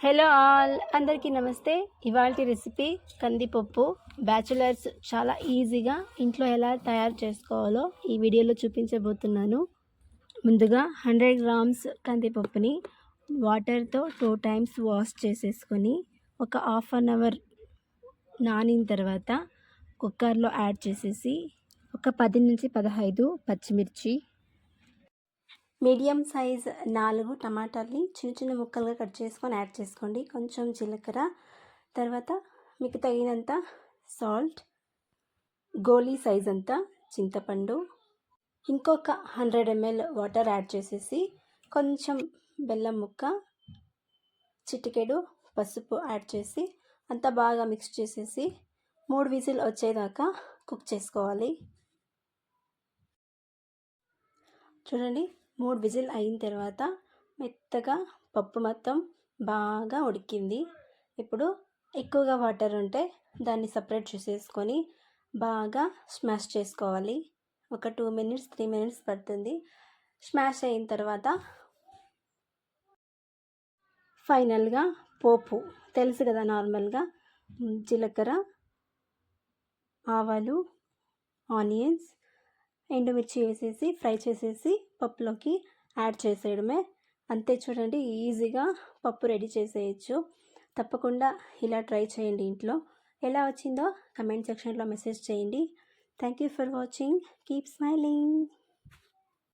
Hello all అందరికీ నమస్తే. ఇవాళ రెసిపీ కందిపప్పు. బ్యాచులర్స్ చాలా ఈజీగా ఇంట్లో ఎలా తయారు చేసుకోవాలో ఈ వీడియోలో చూపించబోతున్నాను. ముందుగా హండ్రెడ్ గ్రామ్స్ కందిపప్పుని వాటర్తో టూ టైమ్స్ వాష్ చేసేసుకొని ఒక హాఫ్ అన్ అవర్ నానిన తర్వాత కుక్కర్లో యాడ్ చేసేసి ఒక పది నుంచి పదహైదు పచ్చిమిర్చి మీడియం సైజ్ నాలుగు టమాటాలని చిన్న చిన్న ముక్కలుగా కట్ చేసుకొని యాడ్ చేసుకోండి. కొంచెం జీలకర్ర తర్వాత మీకు తగినంత సాల్ట్ గోలీ సైజ్ అంతా చింతపండు ఇంకొక హండ్రెడ్ ఎంఎల్ వాటర్ యాడ్ చేసేసి కొంచెం బెల్లం ముక్క చిటికెడు పసుపు యాడ్ చేసి అంతా బాగా మిక్స్ చేసేసి మూడు విజిల్ వచ్చేదాకా కుక్ చేసుకోవాలి. చూడండి మూడు విజిల్ అయిన తర్వాత మెత్తగా పప్పు మొత్తం బాగా ఉడికింది. ఇప్పుడు ఎక్కువగా వాటర్ ఉంటే దాన్ని సపరేట్ చేసేసుకొని బాగా స్మాష్ చేసుకోవాలి. ఒక టూ మినిట్స్ త్రీ మినిట్స్ పడుతుంది. స్మాష్ అయిన తర్వాత ఫైనల్గా పోపు. తెలుసు కదా నార్మల్గా? జీలకర్ర ఆవాలు ఆనియన్స్ ఎండుమిర్చి వేసేసి ఫ్రై చేసేసి పప్పులోకి యాడ్ చేసేయడమే. అంతే చూడండి ఈజీగా పప్పు రెడీ చేసేయచ్చు. తప్పకుండా ఇలా ట్రై చేయండి ఇంట్లో. ఎలా వచ్చిందో కమెంట్ సెక్షన్లో మెసేజ్ చేయండి. Thank you for watching. Keep smiling.